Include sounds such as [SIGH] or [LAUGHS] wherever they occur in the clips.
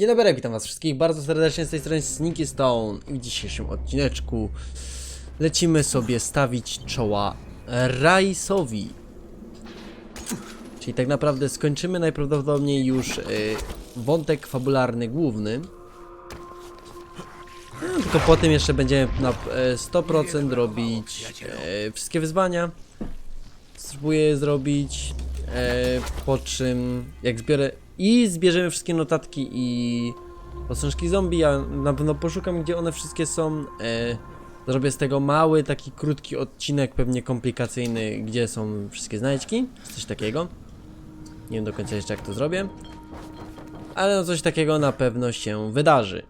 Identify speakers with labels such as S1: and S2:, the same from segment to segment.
S1: Dzień dobry, witam was wszystkich bardzo serdecznie z tej strony Sneaky Stone i w dzisiejszym odcineczku lecimy sobie stawić czoła Raisowi. Czyli tak naprawdę skończymy najprawdopodobniej już y, wątek fabularny główny. No, tylko potem jeszcze będziemy na e, 100% robić e, wszystkie wyzwania. Spróbuję zrobić. E, po czym jak zbiorę i zbierzemy wszystkie notatki i posążki zombie, ja na pewno poszukam gdzie one wszystkie są. E, zrobię z tego mały, taki krótki odcinek, pewnie komplikacyjny, gdzie są wszystkie znajdźki. Coś takiego. Nie wiem do końca jeszcze jak to zrobię. Ale no coś takiego na pewno się wydarzy.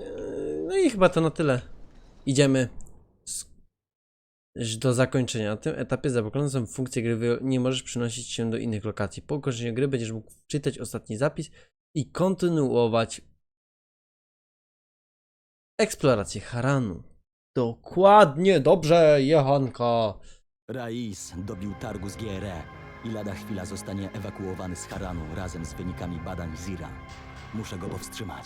S1: E, no i chyba to na tyle. Idziemy do zakończenia. Na tym etapie zablokowane są funkcje gry, nie możesz przenosić się do innych lokacji. Po ukończeniu gry będziesz mógł czytać ostatni zapis i kontynuować eksplorację Haranu. Dokładnie, dobrze, Jechanka.
S2: Rais dobił targu z GRE i lada chwila zostanie ewakuowany z Haranu razem z wynikami badań Zira. Muszę go powstrzymać.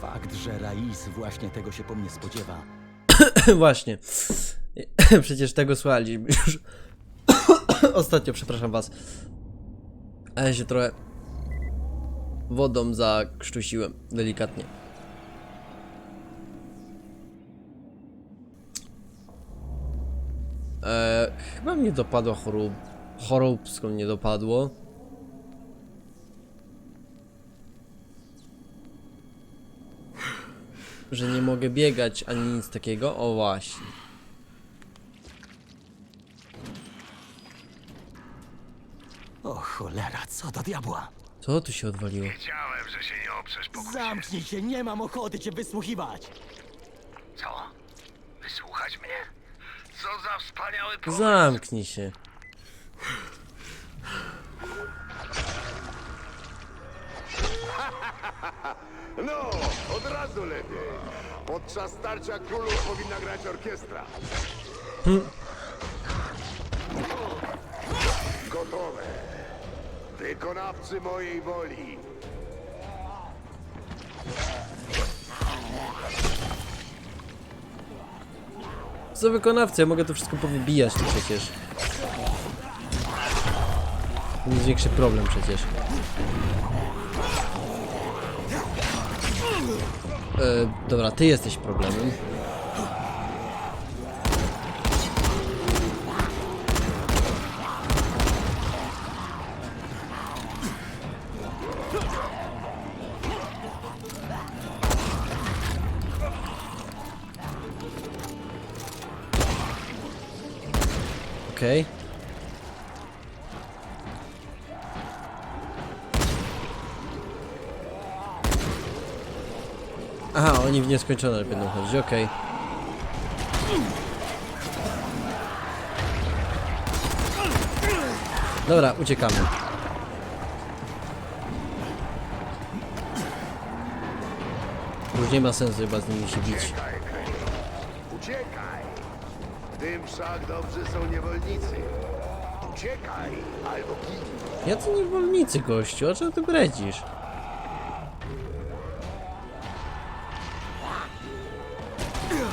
S2: Fakt, że Rais właśnie tego się po mnie spodziewa, [COUGHS]
S1: Właśnie. [LAUGHS] Przecież tego słuchaliśmy już [COUGHS] ostatnio, przepraszam was. Ale się trochę wodą zakrztusiłem, delikatnie. Eee, chyba mnie dopadła chorób. Choróbską mnie dopadło. Że nie mogę biegać ani nic takiego. O właśnie.
S2: O cholera, co do diabła?
S1: Co tu się odwaliło?
S3: Wiedziałem, że się nie oprzesz pokusie.
S2: Zamknij się, nie mam ochoty cię wysłuchiwać!
S3: Co? Wysłuchać mnie? Co za wspaniały pomysł.
S1: Zamknij się. [LAUGHS]
S4: No, od razu lepiej. Podczas starcia królów powinna grać orkiestra. Gotowe. Wykonawcy mojej woli.
S1: Co wykonawca? Ja mogę to wszystko powybijać tu przecież. To jest większy problem przecież. E, dobra, ty jesteś problemem. Aha, oni w nieskończone będą chodzić, okej. Dobra, uciekamy. Już nie ma sensu chyba z nimi się bić.
S4: Uciekaj. W tym wszak dobrzy są niewolnicy. Uciekaj, albo ginij.
S1: Jacy niewolnicy, gościu, o czym ty bredzisz?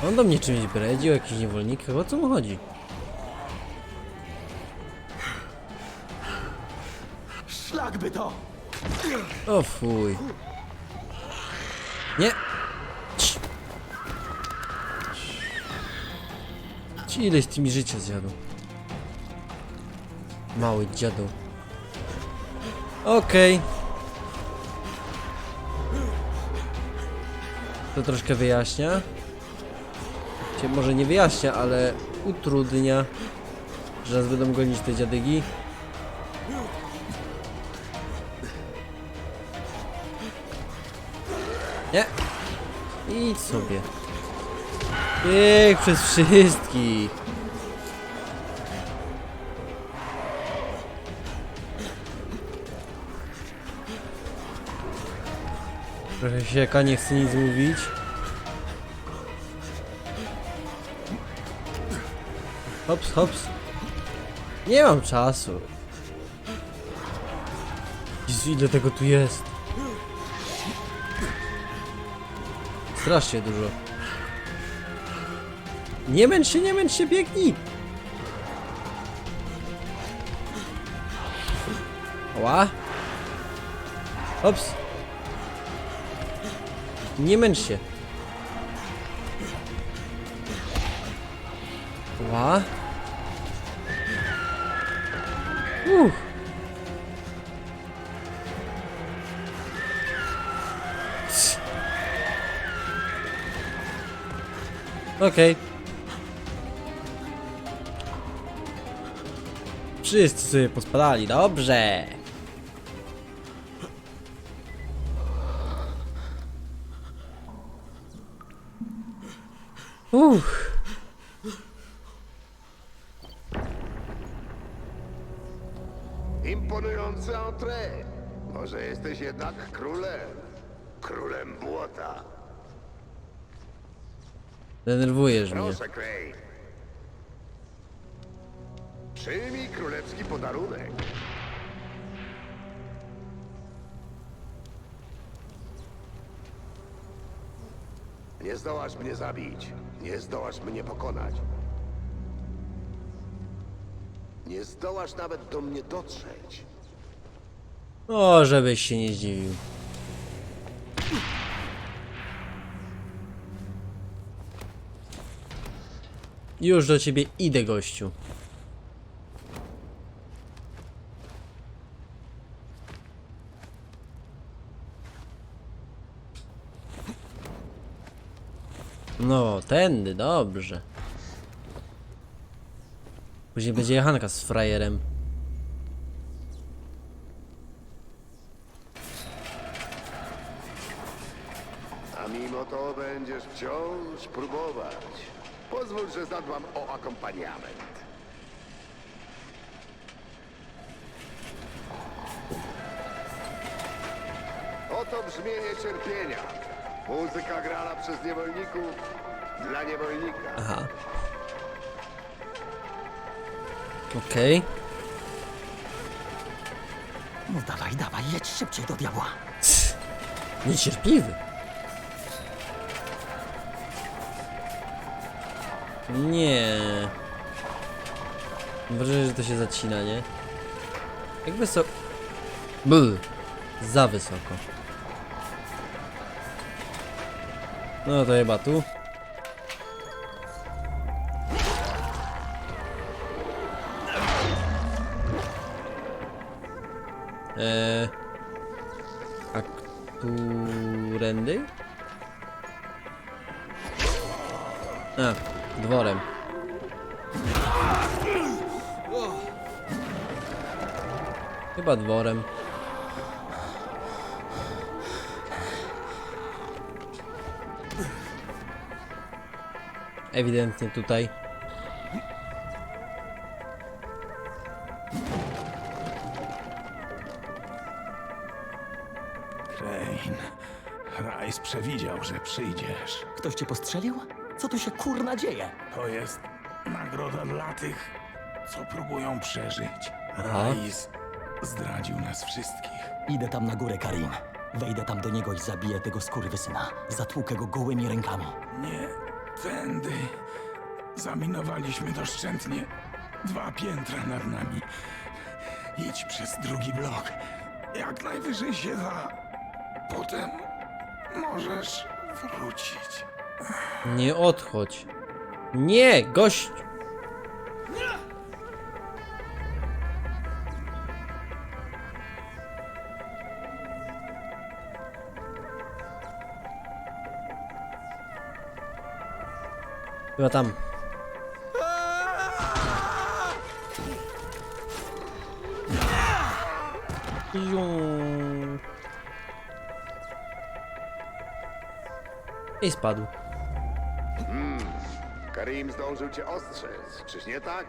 S1: On do mnie czymś bredzi, o jakichś niewolnikach, o co mu chodzi?
S2: Szlak by to!
S1: O fuj. Nie! Cii. Ci ileś ty mi życia zjadł. Mały dziadu. Okej. To troszkę wyjaśnia. Cię może nie wyjaśnia, ale utrudnia. Że nas będą gonić te dziadygi. Nie. Idź sobie. Bieg przez wszystkich. Trochę się jaka nie chce nic mówić. Hops, hops. Nie mam czasu. Jezu, ile tego tu jest. Strasznie dużo. Nie męcz się, nie męcz się, biegnij! Ła. Ops. Nie męcz się. Ła. Okej. Wszyscy sobie pospadali, dobrze. Uff.
S4: Imponujący entrée. Może jesteś jednak królem. Królem błota.
S1: Denerwujesz mnie.
S4: Proszę, Crane. Przyjmij królewski podarunek. Nie zdołasz mnie zabić. Nie zdołasz mnie pokonać. Nie zdołasz nawet do mnie dotrzeć.
S1: O, żebyś się nie zdziwił. Już do ciebie idę, gościu. No, tędy, dobrze. Później będzie jechanka z frajerem.
S4: A mimo to będziesz wciąż próbować. Akompaniament. Oto brzmienie cierpienia. Muzyka grana przez niewolników dla niewolnika.
S1: Aha. Okej.
S2: No dawaj, dawaj, jedź szybciej do diabła.
S1: Niecierpliwy. Nie. Mam wrażenie, że to się zacina, nie? Jak wysoko... Bl. Za wysoko. No to chyba tu. Eee... A którędy? A, dworem. Chyba dworem. Ewidentnie tutaj.
S5: Crane, Rice przewidział, że przyjdziesz.
S2: Ktoś cię postrzelił? Co tu się kurna dzieje?
S5: To jest nagroda dla tych, co próbują przeżyć.
S1: Aha.
S5: Rice zdradził nas wszystkich.
S2: Idę tam na górę, Karim. Wejdę tam do niego i zabiję tego skurwysyna. Zatłukę go gołymi rękami.
S5: Nie tędy. Zaminowaliśmy doszczętnie dwa piętra nad nami. Idź przez drugi blok. Jak najwyżej się da. Potem możesz wrócić.
S1: Nie odchodź. Nie, gość. Chyba tam. I spadł.
S4: Karim zdążył cię ostrzec, czyż nie tak?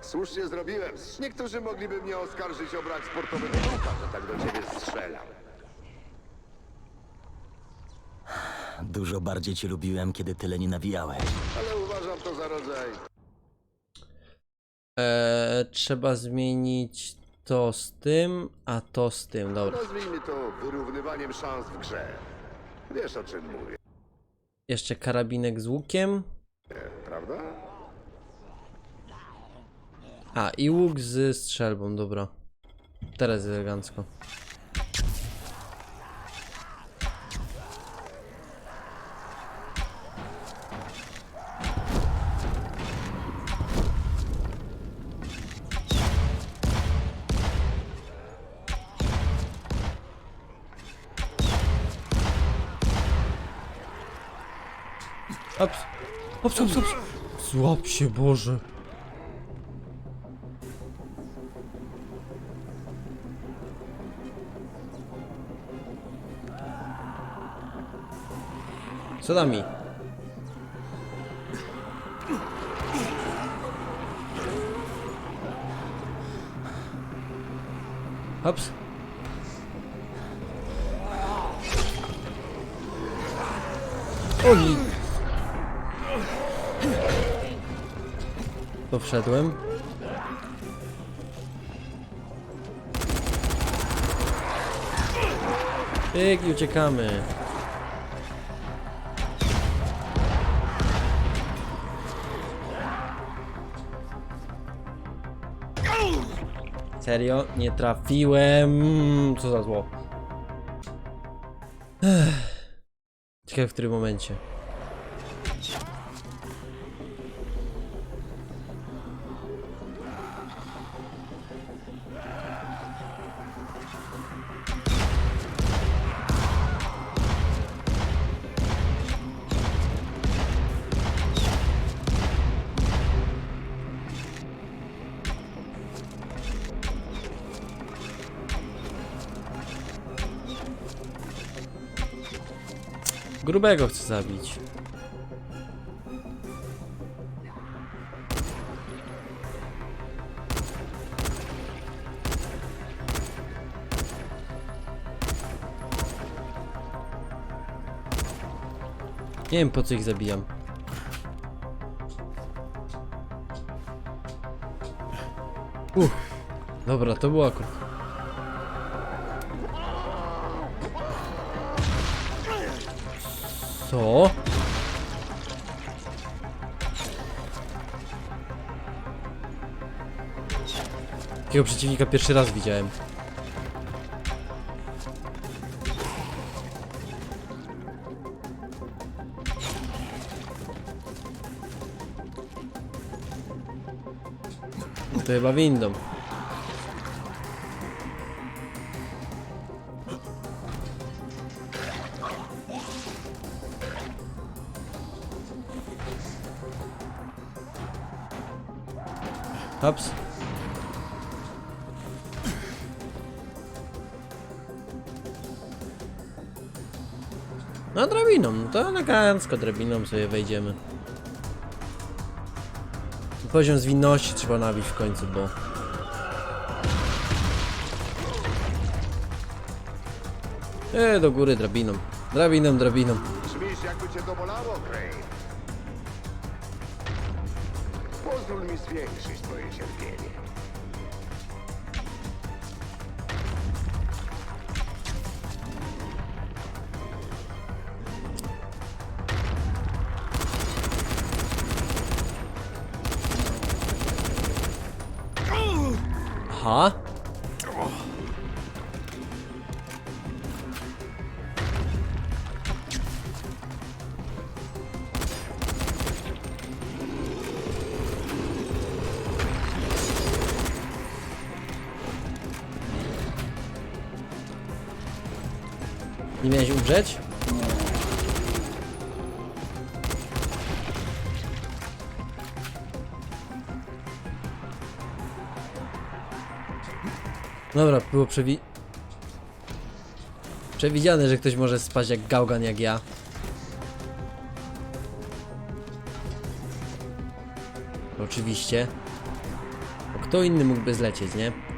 S4: Słusznie zrobiłem. Niektórzy mogliby mnie oskarżyć o brak sportowego ducha, że tak do ciebie strzelam.
S2: Dużo bardziej cię lubiłem, kiedy tyle nie nawijałeś.
S4: Ale to za rodzaj
S1: Eee, trzeba zmienić to z tym, a to z tym. Dobra.
S4: Nazwijmy to wyrównywaniem szans w grze. Wiesz o czym mówię.
S1: Jeszcze karabinek z łukiem.
S4: Prawda?
S1: A, i łuk z strzelbą, dobra. Teraz elegancko. Hops. Hops, hops, hops. Złap się, Boże. Co da mi? Hops. Oni. Wszedłem. Pyk i uciekamy. Serio? Nie trafiłem. Mm, Co za zło. Ciekawe w którym momencie. Grubego chcę zabić. Nie wiem po co ich zabijam. Uff. Dobra, to było akurat. Co? Takiego przeciwnika pierwszy raz widziałem. To chyba windą. Hops. No drabiną, no to elegancko drabiną sobie wejdziemy. Poziom zwinności trzeba nabić w końcu, bo... E, do góry drabiną. Drabiną, drabiną.
S4: Brzmisz jakby cię Crane. Zwiększyć twoje cierpienie.
S1: Aha. Umrzeć? Dobra, było przewi... Przewidziane, że ktoś może spać jak gałgan jak ja. Oczywiście. Bo kto inny mógłby zlecieć, nie?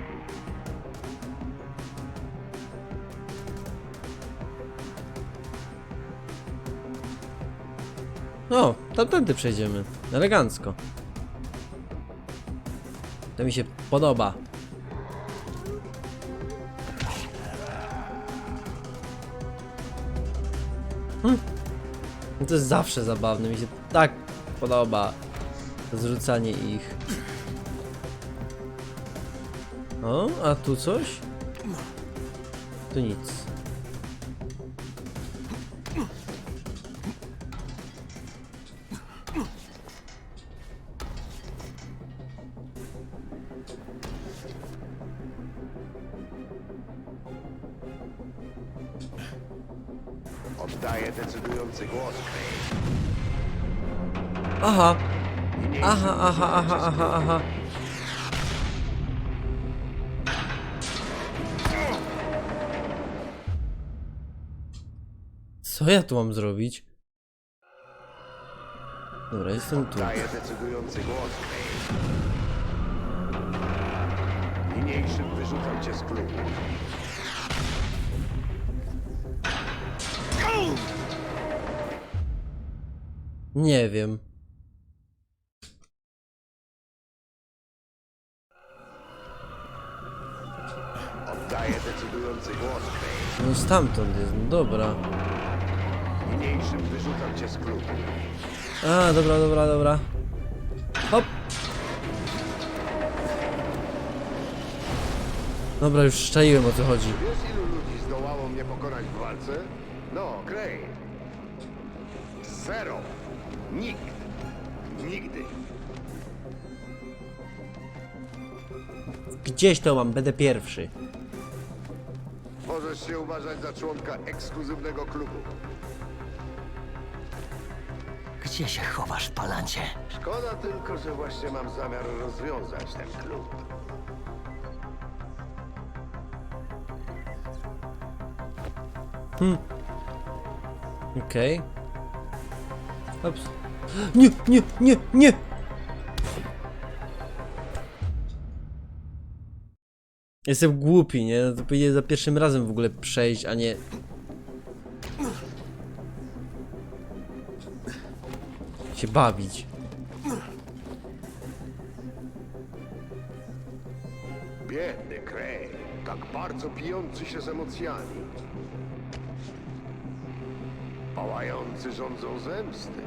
S1: Tamtędy przejdziemy. Elegancko. To mi się podoba. No to jest zawsze zabawne, mi się tak podoba zrzucanie ich. O, a tu coś? Tu nic.
S4: Oddaję decydujący głos.
S1: Aha, aha, aha, aha, aha, aha. Co ja tu mam zrobić? Dobra, jestem tu.
S4: Oddaję decydujący głos. Niniejszym wyrzucam cię z klubu.
S1: Nie wiem.
S4: Oddaję decydujący głos, Crane.
S1: No stamtąd jest, no dobra.
S4: Niniejszym wyrzucam cię z klubu.
S1: A, dobra, dobra, dobra. Hop. Dobra, już szczaiłem o co chodzi.
S4: Wiesz, ilu ludzi zdołało mnie pokonać w walce? No, Crane. Zero. Nikt. Nigdy.
S1: Gdzieś to mam, będę pierwszy.
S4: Możesz się uważać za członka ekskluzywnego klubu.
S2: Gdzie się chowasz, palancie?
S4: Szkoda tylko, że właśnie mam zamiar rozwiązać ten klub.
S1: Okej. Ops. Nie, nie, nie, nie! Jestem głupi, nie? No To powinien za pierwszym razem w ogóle przejść, a nie... się bawić.
S4: Biedny Cray, tak bardzo pijący się z emocjami. Pałający rządzą zemsty,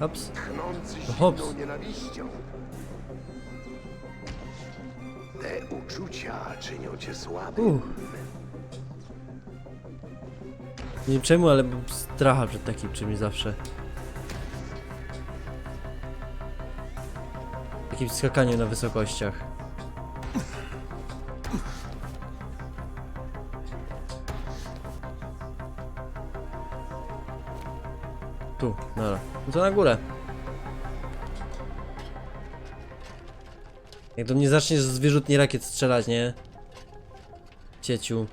S1: Ops.
S4: tchnący
S1: hops.
S4: nienawiścią. Te uczucia czynią cię słabym.
S1: Uff. Nie wiem czemu, ale mam stracha przed takim czymś zawsze. Takim skakaniu na wysokościach. No to na górę. Jak do mnie zaczniesz z wyrzutni rakiet strzelać, nie? Cieciu.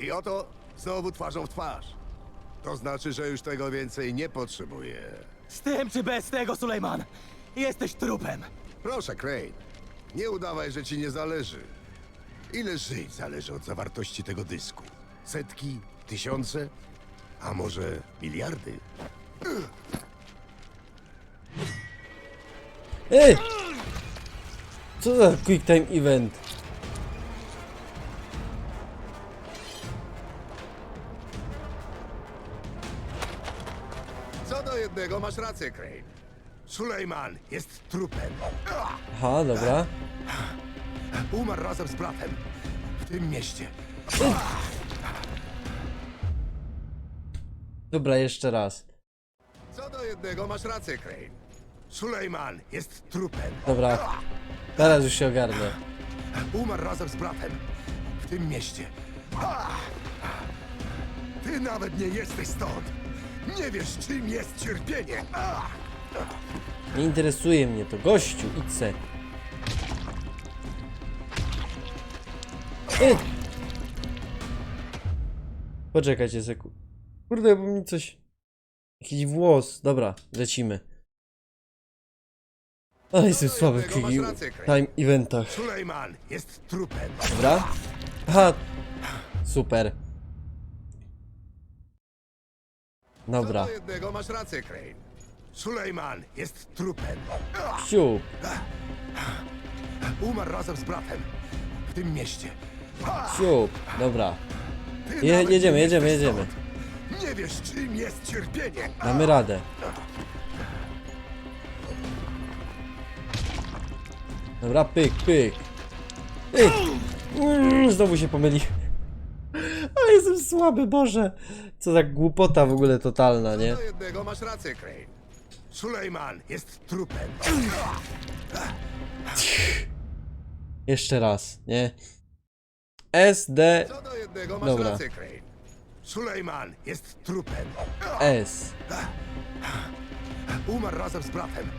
S4: I oto znowu twarzą w twarz. To znaczy, że już tego więcej nie potrzebuję.
S6: Z tym czy bez tego, Sulejman? Jesteś trupem.
S4: Proszę, Crane. Nie udawaj, że ci nie zależy. Ile żyć zależy od zawartości tego dysku? Setki? Tysiące? A może miliardy?
S1: Ej! Co za quick time event?
S4: Co do jednego masz rację, Crane. Sulejman jest trupem.
S1: Aha, dobra.
S4: Umarł razem z bratem. W tym mieście.
S1: Dobra, jeszcze raz.
S4: Co do jednego masz rację, Crane. Sulejman jest trupem.
S1: Dobra. Teraz już się ogarnę.
S4: Umarł razem z bratem. W tym mieście. Ty nawet nie jesteś stąd. Nie wiesz, czym jest cierpienie.
S1: Nie interesuje mnie to. Gościu, idź se. Poczekajcie seku. Kurde, bo mi coś... Jakiś włos. Dobra, lecimy. Ale jestem słaby w time eventach.
S4: Sulejman jest trupem.
S1: Dobra? Aha. Super.
S4: Co
S1: Dobra.
S4: do jednego masz rację, Crane. Sulejman jest trupem.
S1: Siup.
S4: Umarł razem z bratem. W tym mieście.
S1: Siup. Dobra. Je, jedziemy, jedziemy, jedziemy.
S4: Nie wiesz, czym jest cierpienie.
S1: Damy radę. Dobra, pyk, pyk. Pyk. Mm, znowu się pomyli. A jestem słaby, Boże. Co za głupota w ogóle totalna, nie?
S4: Do jednego masz rację, Crane. Sulejman jest trupem.
S1: Jeszcze raz, nie? SD,
S4: Co do jednego masz
S1: Dobra.
S4: rację, Crane. Sulejman jest trupem.
S1: S.
S4: Umarł razem z bratem.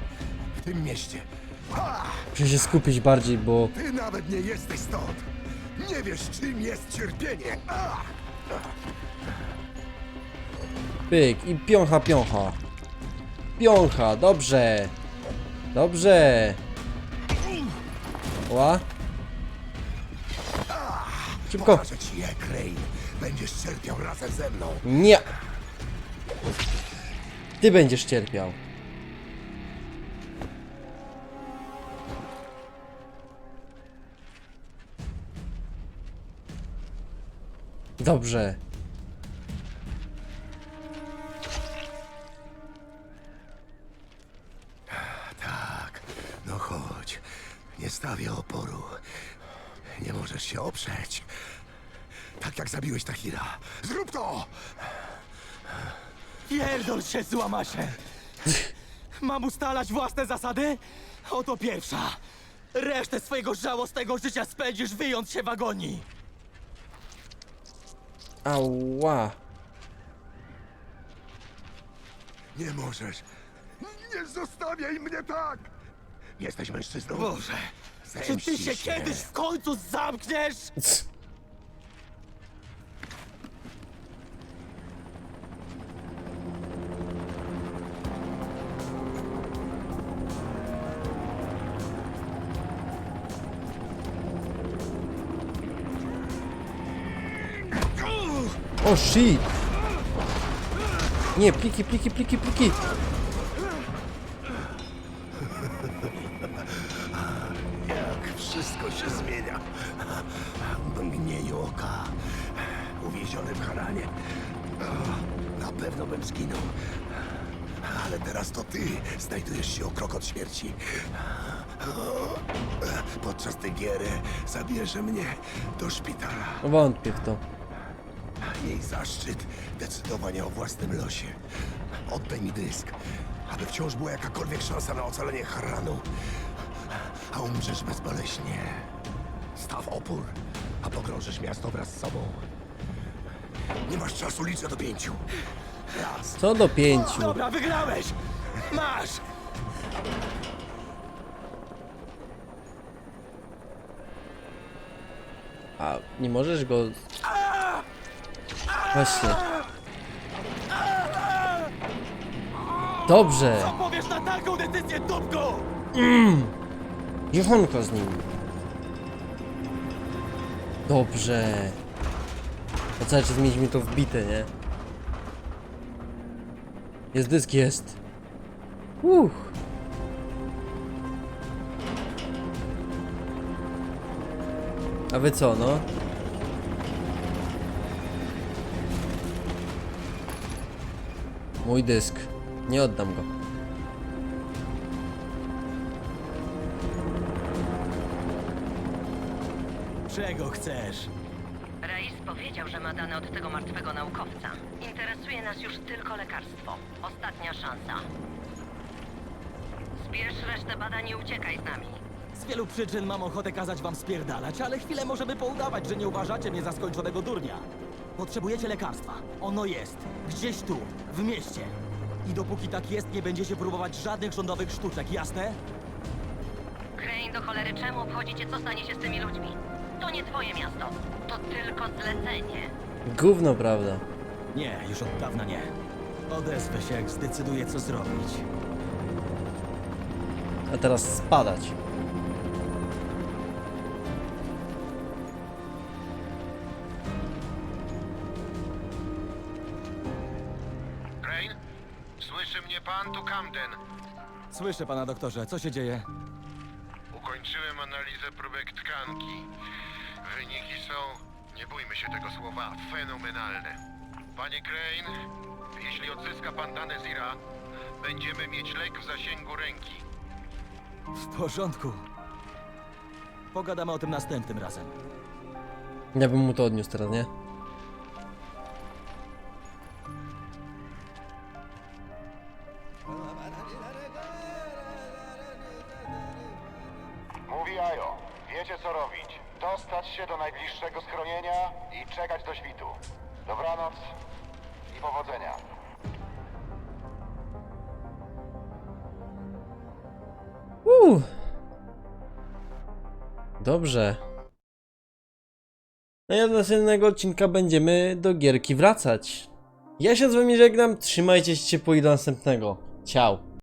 S4: W tym mieście.
S1: Muszę się skupić bardziej, bo
S4: Ty nawet nie jesteś stąd. Nie wiesz, czym jest cierpienie.
S1: pyk i piącha, piącha. Piącha, dobrze. Dobrze. Ła. Szybko.
S4: Pokażę ci je, Crane. Będziesz cierpiał razem ze mną.
S1: Nie. Ty będziesz cierpiał. Dobrze.
S4: Tak, no chodź. Nie stawię oporu. Możesz się oprzeć. Tak jak zabiłeś Tahira. Zrób to!
S6: Pierdol się, złamasze! Mam ustalać własne zasady? Oto pierwsza. Resztę swojego żałosnego życia spędzisz wyjąc się w agonii.
S1: Ała.
S4: Nie możesz. Nie zostawiaj mnie tak! Jesteś mężczyzną.
S6: Boże, czy ty się kiedyś w końcu zamkniesz?
S1: O shit. Nie, pliki, pliki, pliki, pliki.
S4: Mgnieniu oka. Uwieziony w Haranie. Na pewno bym zginął. Ale teraz to ty znajdujesz się o krok od śmierci. Podczas tej giery zabierze mnie do szpitala.
S1: Wątpię w to.
S4: Jej zaszczyt decydowania o własnym losie. Oddaj mi dysk, aby wciąż była jakakolwiek szansa na ocalenie Haranu. A umrzesz bezboleśnie. Staw opór, pogrążysz miasto wraz z sobą. Nie masz czasu, liczę do pięciu. Raz,
S1: Co do pięciu.
S6: Dobra, wygrałeś! Masz!
S1: A nie możesz go. Właśnie. Dobrze.
S6: Co powiesz na taką decyzję, dupku?
S1: Dziewonko z nim. Dobrze. A cały czas mieliśmy to wbite, nie? Jest dysk, jest. Uff. A wy co, no? Mój dysk. Nie oddam go.
S6: Czego chcesz?
S7: Reis powiedział, że ma dane od tego martwego naukowca. Interesuje nas już tylko lekarstwo. Ostatnia szansa. Zbierz resztę badań i uciekaj z nami.
S6: Z wielu przyczyn mam ochotę kazać wam spierdalać, ale chwilę możemy poudawać, że nie uważacie mnie za skończonego durnia. Potrzebujecie lekarstwa. Ono jest. Gdzieś tu, w mieście. I dopóki tak jest, nie będziecie próbować żadnych rządowych sztuczek, jasne?
S7: Crane, do cholery, czemu obchodzicie, co stanie się z tymi ludźmi? To nie twoje miasto. To tylko zlecenie.
S1: Gówno, prawda?
S6: Nie, już od dawna nie. Odezwę się, jak zdecyduję, co zrobić.
S1: A teraz spadać.
S3: Crane? Słyszy mnie pan? Tu Camden.
S6: Słyszę pana doktorze, co się dzieje?
S3: Ukończyłem analizę próbek tkanki. Nie bójmy się tego słowa. Fenomenalne. Panie Crane, jeśli odzyska pan dane Zira, będziemy mieć lek w zasięgu ręki.
S6: W porządku. Pogadamy o tym następnym razem.
S1: Ja bym mu to odniósł teraz, nie? I od następnego odcinka będziemy do gierki wracać. Ja się z wami żegnam, trzymajcie się ciepło i do następnego. Ciao.